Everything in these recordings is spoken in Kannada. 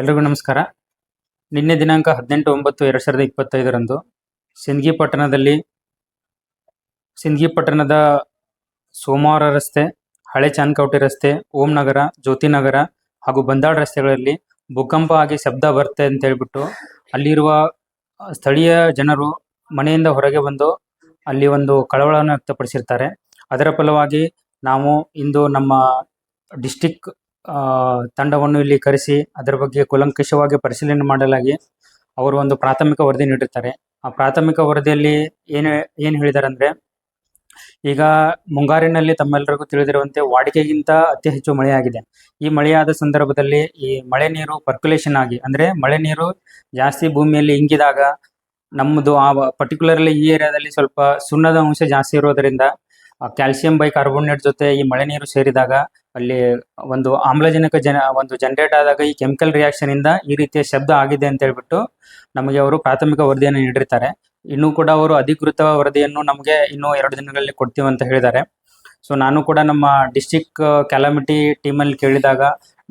ಎಲ್ರಿಗೂ ನಮಸ್ಕಾರ. ನಿನ್ನೆ ದಿನಾಂಕ ಹದಿನೆಂಟು ಒಂಬತ್ತು ಎರಡು ಸಾವಿರದ ಇಪ್ಪತ್ತೈದರಂದು ಸಿಂದಗಿ ಪಟ್ಟಣದಲ್ಲಿ ಸಿಂದಗಿ ಪಟ್ಟಣದ ಸೋಮವಾರ ರಸ್ತೆ, ಹಳೆ ಚಾನ್ಕೌಟಿ ರಸ್ತೆ, ಓಂ ನಗರ, ಜ್ಯೋತಿ ನಗರ ಹಾಗೂ ಬಂದಾಳ್ ರಸ್ತೆಗಳಲ್ಲಿ ಭೂಕಂಪ ಆಗಿ ಶಬ್ದ ಬರುತ್ತೆ ಅಂತ ಹೇಳ್ಬಿಟ್ಟು ಅಲ್ಲಿರುವ ಸ್ಥಳೀಯ ಜನರು ಮನೆಯಿಂದ ಹೊರಗೆ ಬಂದು ಅಲ್ಲಿ ಒಂದು ಕಳವಳವನ್ನು ವ್ಯಕ್ತಪಡಿಸಿರ್ತಾರೆ. ಅದರ ಫಲವಾಗಿ ನಾವು ಇಂದು ನಮ್ಮ ಡಿಸ್ಟಿಕ್ ತಂಡವನ್ನು ಇಲ್ಲಿ ಕರೆಸಿ ಅದರ ಬಗ್ಗೆ ಕೂಲಂಕಷವಾಗಿ ಪರಿಶೀಲನೆ ಮಾಡಲಾಗಿ ಅವರು ಒಂದು ಪ್ರಾಥಮಿಕ ವರದಿ ನೀಡಿರ್ತಾರೆ. ಆ ಪ್ರಾಥಮಿಕ ವರದಿಯಲ್ಲಿ ಏನು ಏನು ಹೇಳಿದ್ದಾರೆ ಅಂದ್ರೆ ಈಗ ಮುಂಗಾರಿನಲ್ಲಿ ತಮ್ಮೆಲ್ಲರಿಗೂ ತಿಳಿದಿರುವಂತೆ ವಾಡಿಕೆಗಿಂತ ಅತಿ ಹೆಚ್ಚು ಮಳೆಯಾಗಿದೆ. ಈ ಮಳೆಯಾದ ಸಂದರ್ಭದಲ್ಲಿ ಈ ಮಳೆ ನೀರು ಪರ್ಕ್ಯುಲೇಷನ್ ಆಗಿ, ಅಂದ್ರೆ ಮಳೆ ನೀರು ಜಾಸ್ತಿ ಭೂಮಿಯಲ್ಲಿ ಇಂಗಿದಾಗ ನಮ್ಮದು ಆ ಪರ್ಟಿಕ್ಯುಲರ್ಲಿ ಈ ಏರಿಯಾದಲ್ಲಿ ಸ್ವಲ್ಪ ಸುಣ್ಣದ ಅಂಶ ಜಾಸ್ತಿ ಇರೋದರಿಂದ ಕ್ಯಾಲ್ಸಿಯಂ ಬೈ ಕಾರ್ಬೋನೇಟ್ ಜೊತೆ ಈ ಮಳೆ ನೀರು ಸೇರಿದಾಗ ಅಲ್ಲಿ ಒಂದು ಆಮ್ಲಜನಕ ಜನ, ಒಂದು ಜನರೇಟ್ ಆದಾಗ ಈ ಕೆಮಿಕಲ್ ರಿಯಾಕ್ಷನ್ ಇಂದ ಈ ರೀತಿಯ ಶಬ್ದ ಆಗಿದೆ ಅಂತ ಹೇಳ್ಬಿಟ್ಟು ನಮಗೆ ಅವರು ಪ್ರಾಥಮಿಕ ವರದಿಯನ್ನು ನೀಡಿರ್ತಾರೆ. ಇನ್ನೂ ಕೂಡ ಅವರು ಅಧಿಕೃತ ವರದಿಯನ್ನು ನಮಗೆ ಇನ್ನೂ ಎರಡು ದಿನಗಳಲ್ಲಿ ಕೊಡ್ತೀವಿ ಅಂತ ಹೇಳಿದ್ದಾರೆ. ಸೊ ನಾನು ಕೂಡ ನಮ್ಮ ಡಿಸ್ಟಿಕ್ ಕ್ಯಾಲಮಿಟಿ ಟೀಮಲ್ಲಿ ಕೇಳಿದಾಗ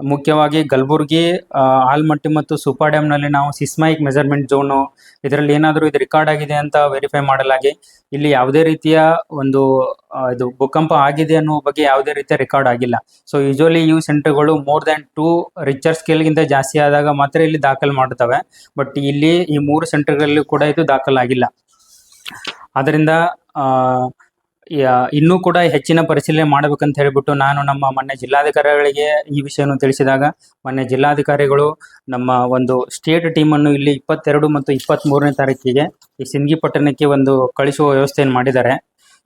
ಮುಖ್ಯವಾಗಿ ಗಲ್ಬುರ್ಗಿ ಆಲ್ಮಟ್ಟಿ ಮತ್ತು ಸೂಪರ್ ಡ್ಯಾಮ್ನಲ್ಲಿ ನಾವು ಸಿಸ್ಮೈಕ್ ಮೆಜರ್ಮೆಂಟ್ ಝೋನು ಇದರಲ್ಲಿ ಏನಾದರೂ ಇದು ರೆಕಾರ್ಡ್ ಆಗಿದೆ ಅಂತ ವೆರಿಫೈ ಮಾಡಲಾಗಿ ಇಲ್ಲಿ ಯಾವುದೇ ರೀತಿಯ ಒಂದು ಇದು ಭೂಕಂಪ ಆಗಿದೆ ಅನ್ನೋ ಬಗ್ಗೆ ಯಾವುದೇ ರೀತಿಯ ರೆಕಾರ್ಡ್ ಆಗಿಲ್ಲ. ಸೊ ಯೂಶಲಿ ಇವು ಸೆಂಟರ್ಗಳು ಮೋರ್ ದನ್ ಟೂ ರಿಚರ್ ಸ್ಕೇಲ್ಗಿಂತ ಜಾಸ್ತಿ ಆದಾಗ ಮಾತ್ರ ಇಲ್ಲಿ ದಾಖಲು ಮಾಡುತ್ತವೆ. ಬಟ್ ಇಲ್ಲಿ ಈ ಮೂರು ಸೆಂಟರ್ಗಳಲ್ಲಿ ಕೂಡ ಇದು ದಾಖಲಾಗಿಲ್ಲ. ಯಾ- ಇನ್ನೂ ಕೂಡ ಹೆಚ್ಚಿನ ಪರಿಶೀಲನೆ ಮಾಡಬೇಕಂತ ಹೇಳಿಬಿಟ್ಟು ನಾನು ನಮ್ಮ ಮೊನ್ನೆ ಜಿಲ್ಲಾಧಿಕಾರಿಗಳಿಗೆ ಈ ವಿಷಯವನ್ನು ತಿಳಿಸಿದಾಗ ಮೊನ್ನೆ ಜಿಲ್ಲಾಧಿಕಾರಿಗಳು ನಮ್ಮ ಒಂದು ಸ್ಟೇಟ್ ಟೀಮ್ ಅನ್ನು ಇಲ್ಲಿ ಇಪ್ಪತ್ತೆರಡು ಮತ್ತು ಇಪ್ಪತ್ತ್ ಮೂರನೇ ತಾರೀಕಿಗೆ ಈ ಸಿಂದಗಿ ಪಟ್ಟಣಕ್ಕೆ ಒಂದು ಕಳಿಸುವ ವ್ಯವಸ್ಥೆಯನ್ನು ಮಾಡಿದ್ದಾರೆ.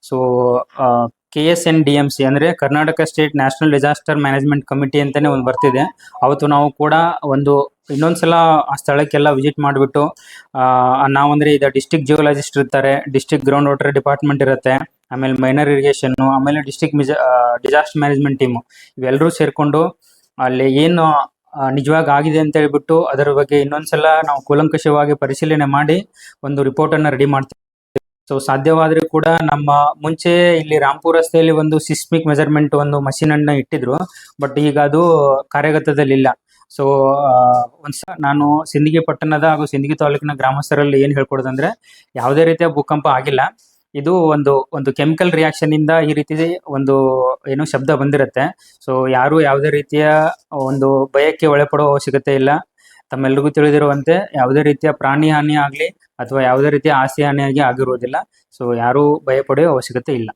So K S N D M C ಅಂದರೆ Karnataka state national disaster management committee ಅಂತಲೇ ಒಂದು ಬರ್ತಿದೆ. ಅವತ್ತು ನಾವು ಕೂಡ ಒಂದು ಇನ್ನೊಂದ್ಸಲ ಆ ಸ್ಥಳಕ್ಕೆಲ್ಲ ವಿಸಿಟ್ ಮಾಡಿಬಿಟ್ಟು ನಾವಂದ್ರೆ ಇದು ಡಿಸ್ಟಿಕ್ ಜಿಯೋಲಜಿಸ್ಟ್ ಇರ್ತಾರೆ, ಡಿಸ್ಟಿಕ್ ಗ್ರೌಂಡ್ ವಾಟರ್ ಡಿಪಾರ್ಟ್ಮೆಂಟ್ ಇರುತ್ತೆ. ಆಮೇಲೆ ಮೈನರ್ ಇರಿಗೇಷನ್ ಆಮೇಲೆ ಡಿಸ್ಟಿಕ್ ಮಿಜ ಡಿಸಾಸ್ಟರ್ ಮ್ಯಾನೇಜ್ಮೆಂಟ್ ಟೀಮ್ ಇವೆಲ್ಲರೂ ಸೇರ್ಕೊಂಡು ಅಲ್ಲಿ ಏನು ನಿಜವಾಗಿ ಆಗಿದೆ ಅಂತ ಹೇಳ್ಬಿಟ್ಟು ಅದರ ಬಗ್ಗೆ ಇನ್ನೊಂದ್ಸಲ ನಾವು ಕೂಲಂಕಷವಾಗಿ ಪರಿಶೀಲನೆ ಮಾಡಿ ಒಂದು ರಿಪೋರ್ಟ್ ಅನ್ನ ರೆಡಿ ಮಾಡ್ತೀವಿ. ಸೊ ಸಾಧ್ಯವಾದರೆ ಕೂಡ ನಮ್ಮ ಮುಂಚೆ ಇಲ್ಲಿ ರಾಂಪುರ ರಸ್ತೆಯಲ್ಲಿ ಒಂದು ಸಿಸ್ಮಿಕ್ ಮೆಜರ್ಮೆಂಟ್ ಒಂದು machine ಅನ್ನ ಇಟ್ಟಿದ್ರು ಬಟ್ ಈಗ ಅದು ಕಾರ್ಯಗತದಲ್ಲಿಲ್ಲ ಸೊ ಒಂದ್ಸ, ನಾನು ಸಿಂದಗಿ ಪಟ್ಟಣದ ಹಾಗೂ ಸಿಂದಗಿ ತಾಲೂಕಿನ ಗ್ರಾಮಸ್ಥರಲ್ಲಿ ಏನು ಹೇಳ್ಕೊಡೋದಂದ್ರೆ, ಯಾವುದೇ ರೀತಿಯ ಭೂಕಂಪ ಆಗಿಲ್ಲ. ಇದು ಒಂದು ಒಂದು ಕೆಮಿಕಲ್ ರಿಯಾಕ್ಷನ್ ಇಂದ ಈ ರೀತಿ ಒಂದು ಏನು ಶಬ್ದ ಬಂದಿರುತ್ತೆ. ಸೊ ಯಾರು ಯಾವುದೇ ರೀತಿಯ ಒಂದು ಭಯಕ್ಕೆ ಒಳಪಡುವ ಅವಶ್ಯಕತೆ ಇಲ್ಲ. ತಮ್ಮೆಲ್ಲರಿಗೂ ತಿಳಿದಿರುವಂತೆ ಯಾವುದೇ ರೀತಿಯ ಪ್ರಾಣಿ ಹಾನಿ ಆಗಲಿ ಅಥವಾ ಯಾವುದೇ ರೀತಿಯ ಆಸ್ತಿ ಹಾನಿಯಾಗಿ ಆಗಿರುವುದಿಲ್ಲ. ಸೊ ಯಾರೂ ಭಯಪಡುವ ಅವಶ್ಯಕತೆ ಇಲ್ಲ.